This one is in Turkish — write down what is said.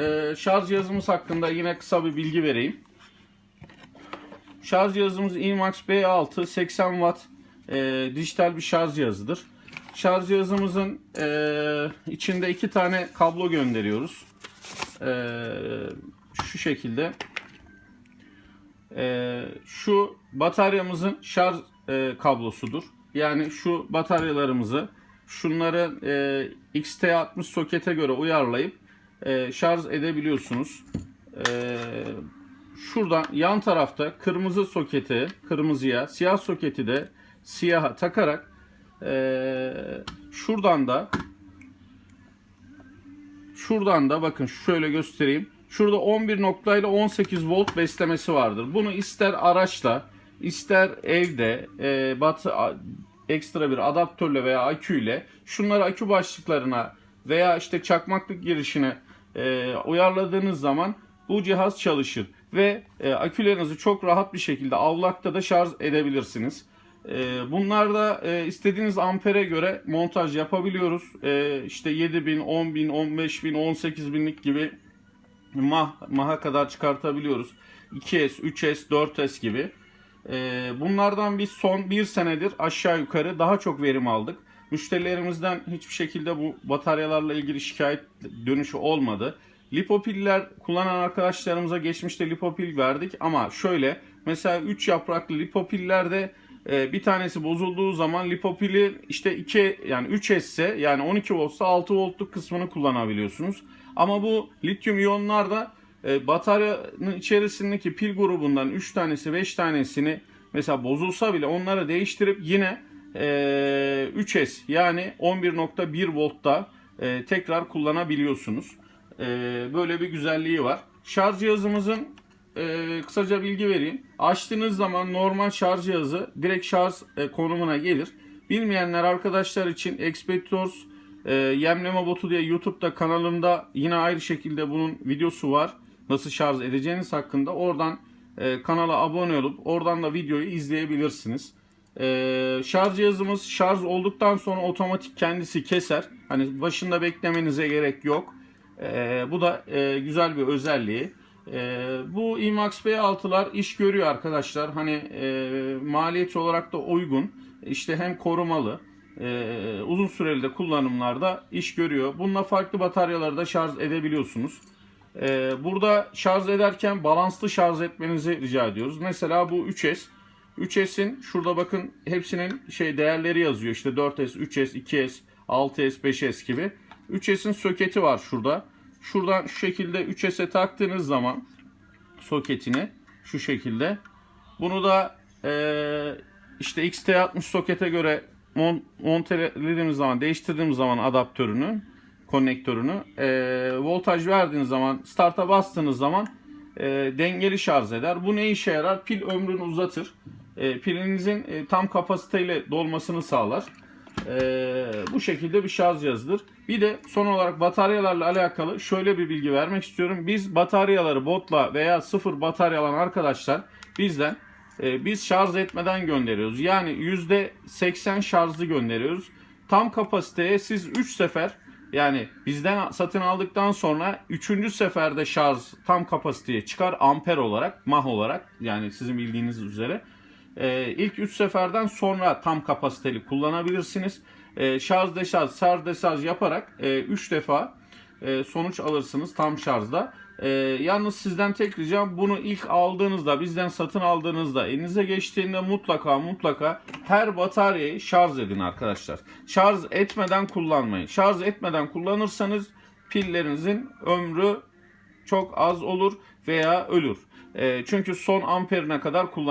e, şarj cihazımız hakkında yine kısa bir bilgi vereyim. Şarj cihazımız Inmax B6 80 Watt e, dijital bir şarj cihazıdır. Şarj cihazımızın e, içinde iki tane kablo gönderiyoruz. E, şu şekilde. E, şu bataryamızın şarj e, kablosudur. Yani şu bataryalarımızı şunları e, XT60 sokete göre uyarlayıp e, şarj edebiliyorsunuz. E, şuradan yan tarafta kırmızı soketi kırmızıya, siyah soketi de siyaha takarak e, şuradan da şuradan da bakın şöyle göstereyim. Şurada 11 noktayla 18 volt beslemesi vardır. Bunu ister araçla, ister evde e, batı ekstra bir adaptörle veya aküyle şunları akü başlıklarına veya işte çakmaklık girişine e, uyarladığınız zaman bu cihaz çalışır ve e, akülerinizi çok rahat bir şekilde avlakta da şarj edebilirsiniz. E, bunlarda e, istediğiniz ampere göre montaj yapabiliyoruz. E, işte 7000, 10000, 15000, 18000'lik gibi mah, maha kadar çıkartabiliyoruz. 2S, 3S, 4S gibi. Ee, bunlardan biz son bir senedir aşağı yukarı daha çok verim aldık. Müşterilerimizden hiçbir şekilde bu bataryalarla ilgili şikayet dönüşü olmadı. Lipopiller kullanan arkadaşlarımıza geçmişte lipopil verdik ama şöyle mesela 3 yapraklı lipopillerde e, bir tanesi bozulduğu zaman lipopili işte 2 yani 3 esse yani 12 voltsa 6 voltluk kısmını kullanabiliyorsunuz. Ama bu lityum iyonlarda e, bataryanın içerisindeki pil grubundan 3 tanesi 5 tanesini mesela bozulsa bile onları değiştirip yine 3S yani 11.1 voltta e, tekrar kullanabiliyorsunuz. E, böyle bir güzelliği var. Şarj cihazımızın e, kısaca bilgi vereyim. Açtığınız zaman normal şarj cihazı direkt şarj e, konumuna gelir. Bilmeyenler arkadaşlar için Expeditors e, yemleme botu diye YouTube'da kanalımda yine ayrı şekilde bunun videosu var. Nasıl şarj edeceğiniz hakkında. Oradan e, kanala abone olup oradan da videoyu izleyebilirsiniz. E, şarj cihazımız şarj olduktan sonra otomatik kendisi keser. Hani başında beklemenize gerek yok. E, bu da e, güzel bir özelliği. E, bu IMAX B6'lar iş görüyor arkadaşlar. Hani e, maliyet olarak da uygun. İşte hem korumalı e, uzun süreli de kullanımlarda iş görüyor. Bununla farklı bataryaları da şarj edebiliyorsunuz. E, burada şarj ederken balanslı şarj etmenizi rica ediyoruz. Mesela bu 3S. 3S'in şurada bakın hepsinin şey değerleri yazıyor. İşte 4S, 3S, 2S, 6S, 5S gibi. 3S'in soketi var şurada. Şuradan şu şekilde 3S'e taktığınız zaman soketini şu şekilde. Bunu da eee, işte XT60 sokete göre mon- montelediğimiz zaman, değiştirdiğimiz zaman adaptörünü, konnektörünü, eee, voltaj verdiğiniz zaman, start'a bastığınız zaman eee, dengeli şarj eder. Bu ne işe yarar? Pil ömrünü uzatır. Eee, pilinizin e, tam kapasiteyle dolmasını sağlar. Ee, bu şekilde bir şarj cihazıdır. Bir de son olarak bataryalarla alakalı şöyle bir bilgi vermek istiyorum. Biz bataryaları botla veya sıfır batarya alan arkadaşlar bizden e, biz şarj etmeden gönderiyoruz. Yani %80 şarjlı gönderiyoruz. Tam kapasiteye siz 3 sefer yani bizden satın aldıktan sonra 3. seferde şarj tam kapasiteye çıkar amper olarak, mah olarak yani sizin bildiğiniz üzere. Ee, ilk 3 seferden sonra tam kapasiteli kullanabilirsiniz. Ee, şarj deşarj, şarj deşarj yaparak 3 defa e, sonuç alırsınız tam şarjda. Ee, yalnız sizden tek ricam bunu ilk aldığınızda, bizden satın aldığınızda, elinize geçtiğinde mutlaka mutlaka her bataryayı şarj edin arkadaşlar. Şarj etmeden kullanmayın. Şarj etmeden kullanırsanız pillerinizin ömrü çok az olur veya ölür. Ee, çünkü son amperine kadar kullan